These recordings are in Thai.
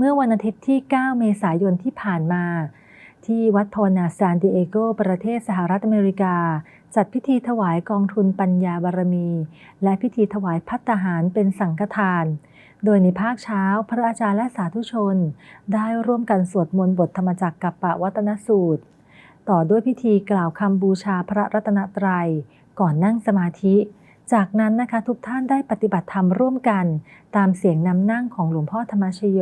เมื่อวันอาทิตย์ที่ 9 เมษายนที่ผ่านมา ที่วัดภาวนาซานดิเอโก ประเทศสหรัฐอเมริกา จัดพิธีถวายกองทุนปัญญาบารมี และพิธีถวายพัตตาหารเป็นสังฆทาน โดยในภาคเช้าพระอาจารย์และสาธุชน ได้ร่วมกันสวดมนต์บทธรรมจักรกับปะวัตนสูตร ต่อด้วยพิธีกล่าวคำบูชาพระรัตนตรัย ก่อนนั่งสมาธิจากนั้นนะคะทุกท่านได้ปฏิบัติธรรมร่วมกัน ตามเสียงนำนั่งของหลวงพ่อธรรมชโย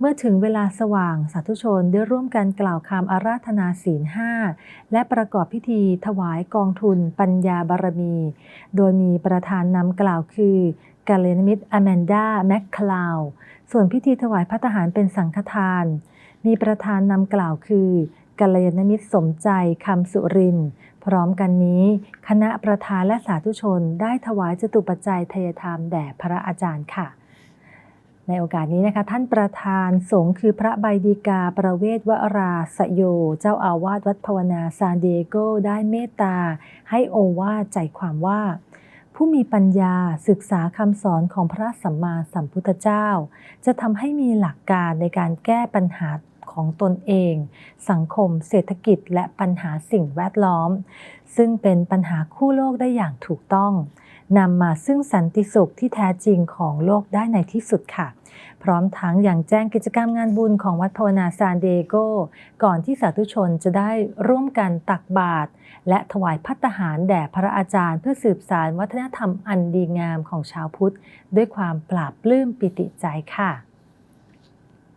เมื่อถึงเวลาสว่างสาธุชนได้ร่วมกันกล่าวคำอาราธนาศีลห้าและประกอบพิธีถวายกองทุนปัญญาบารมี โดยมีประธานนำกล่าวคือกาเลนมิตรอแมนดาแมคคลาวส่วนพิธีถวายพัตหารเป็นสังฆทาน มีประธานนำกล่าวคือกัลยาณมิตรสมใจคำสุริน พร้อมกันนี้ คณะประธานและสาธุชนได้ถวายจตุปัจจัยทยธรรมแด่พระอาจารย์ค่ะ ในโอกาสนี้นะคะ ท่านประธานสงฆ์คือพระใบดีกาประเวศวราสโย เจ้าอาวาสวัดภาวนาซานเอโกได้เมตตา ให้โอวาใจความว่า ผู้มีปัญญาศึกษาคำสอนของพระสัมมาสัมพุทธเจ้า จะทำให้มีหลักการในการแก้ปัญหาของตนเอง สังคม เศรษฐกิจ และปัญหาสิ่งแวดล้อม ซึ่งเป็นปัญหาคู่โลกได้อย่างถูกต้อง นำมาซึ่งสันติสุขที่แท้จริงของโลกได้ในที่สุดค่ะ พร้อมทั้งอย่างแจ้งกิจกรรมงานบุญของวัดภาวนาซานเดโก ก่อนที่สาธุชนจะได้ร่วมกันตักบาตรและถวายพัตตาหารแด่พระอาจารย์ เพื่อสืบสารวัฒนธรรมอันดีงามของชาวพุทธ ด้วยความปราบปลื้มปิติใจค่ะ